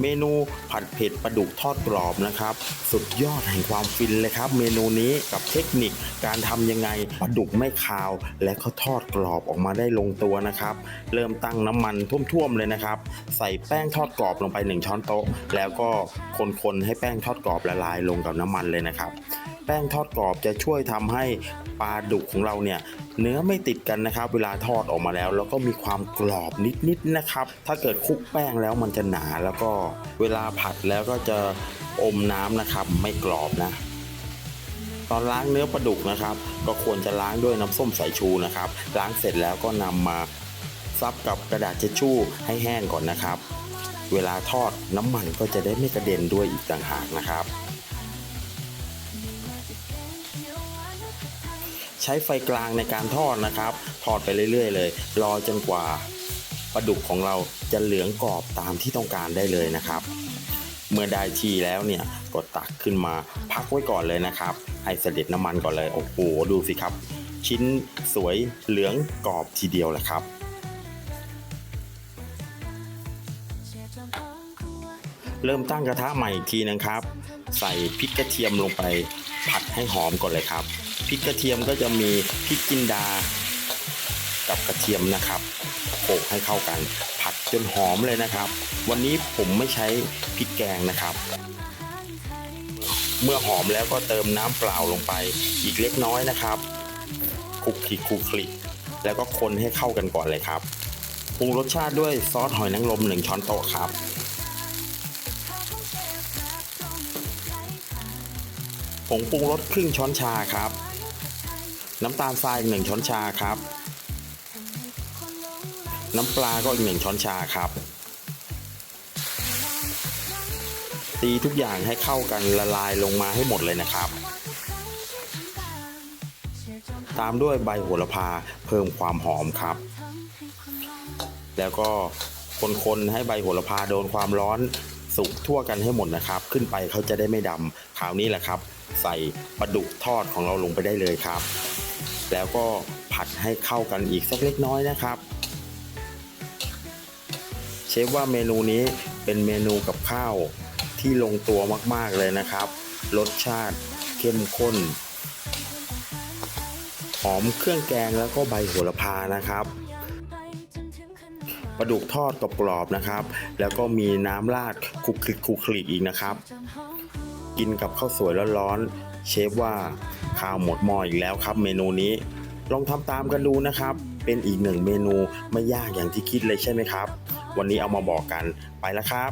เมนูผัดเผ็ดปลาดุกทอดกรอบนะครับ สุดยอดแห่งความฟินเลยครับ เมนูนี้กับเทคนิคการทำยังไงปลาดุกไม่คาว และก็ทอดกรอบออกมาได้ลงตัวนะครับ เริ่มตั้งน้ำมันท่วมๆเลยนะครับ ใส่แป้งทอดกรอบลงไป 1 ช้อนโต๊ะ แล้วก็คนๆให้แป้งทอดกรอบละลายลงกับน้ำมันเลยนะครับ ป้งทอดกรอบจะช่วยทำให้ปลาดุกของเราเนี่ยเนื้อไม่ติดกันนะครับ เวลาทอดออกมาแล้ว แล้วก็มีความกรอบนิดๆนะครับ ถ้าเกิดคลุกแป้งแล้วมันจะหนาแล้วก็เวลาผัดแล้วก็จะอมน้ำนะครับ ไม่กรอบนะ ตอนล้างเนื้อปลาดุกนะครับ ก็ควรจะล้างด้วยน้ำส้มสายชูนะครับ ล้างเสร็จแล้วก็นำมาซับกับกระดาษเช็ดชู่ให้แห้งก่อนนะครับ เวลาทอดน้ำมันก็จะได้ไม่กระเด็นด้วยอีกต่างหากนะครับ ใช้ไฟกลางในการทอดนะครับ ทอดไปเรื่อย ๆ เลย รอจนกว่าปลาดุกของเราจะเหลืองกรอบตามที่ต้องการได้เลยนะครับ เมื่อได้ที่แล้วเนี่ยก็ตักขึ้นมาพักไว้ก่อนเลยนะครับ ให้เสด็จน้ำมันก่อนเลย โอ้โหดูสิครับ ชิ้นสวยเหลืองกรอบทีเดียวแหละครับเริ่มตั้งกระทะใหม่อีกทีนะครับ ใส่พริกกระเทียมลงไปผัดให้หอมก่อนเลยครับ พริกกระเทียมก็จะมีพริกจินดา กับกระเทียมนะครับโขลกให้เข้ากัน ผัดจนหอมเลยนะครับ วันนี้ผมไม่ใช้พริกแกงนะครับ เมื่อหอมแล้วก็เติมน้ำเปล่าลงไปอีกเล็กน้อยนะครับคลุกคลิกคลุกคลิกแล้วก็คนให้เข้ากันก่อนเลยครับปรุงรสชาติด้วยซอสหอยนางรมหนึ่งช้อนโต๊ะครับผงปรุงรสครึ่งช้อนชาครับ น้ำตาลทรายอีกหนึ่งช้อนชาครับ น้ำปลาก็อีกหนึ่งช้อนชาครับ ตีทุกอย่างให้เข้ากันละลายลงมาให้หมดเลยนะครับ ตามด้วยใบโหระพาเพิ่มความหอมครับ แล้วก็คนๆให้ใบโหระพาโดนความร้อนสุกทั่วกันให้หมดนะครับ ขึ้นไปเขาจะได้ไม่ดำคราวนี้แหละครับ ใส่ปลาดุกทอดของเราลงไปได้เลยครับ แล้วก็ผัดให้เข้ากันอีกสักเล็กน้อยนะครับ เชฟว่าเมนูนี้เป็นเมนูกับข้าวที่ลงตัวมากๆเลยนะครับ รสชาติเข้มข้น หอมเครื่องแกงแล้วก็ใบโหระพานะครับปลาดุกทอดกรอบๆนะครับ แล้วก็มีน้ำราดคลุกคลิกคลุกคลิกอีกนะครับ กินกับข้าวสวยร้อนๆเชฟว่า ข้าวหมดหม้ออีกแล้วครับ เมนูนี้ ลองทำตามกันดูนะครับ เป็นอีกหนึ่งเมนูไม่ยากอย่างที่คิดเลยใช่ไหมครับ วันนี้เอามาบอกกันไปแล้วครับ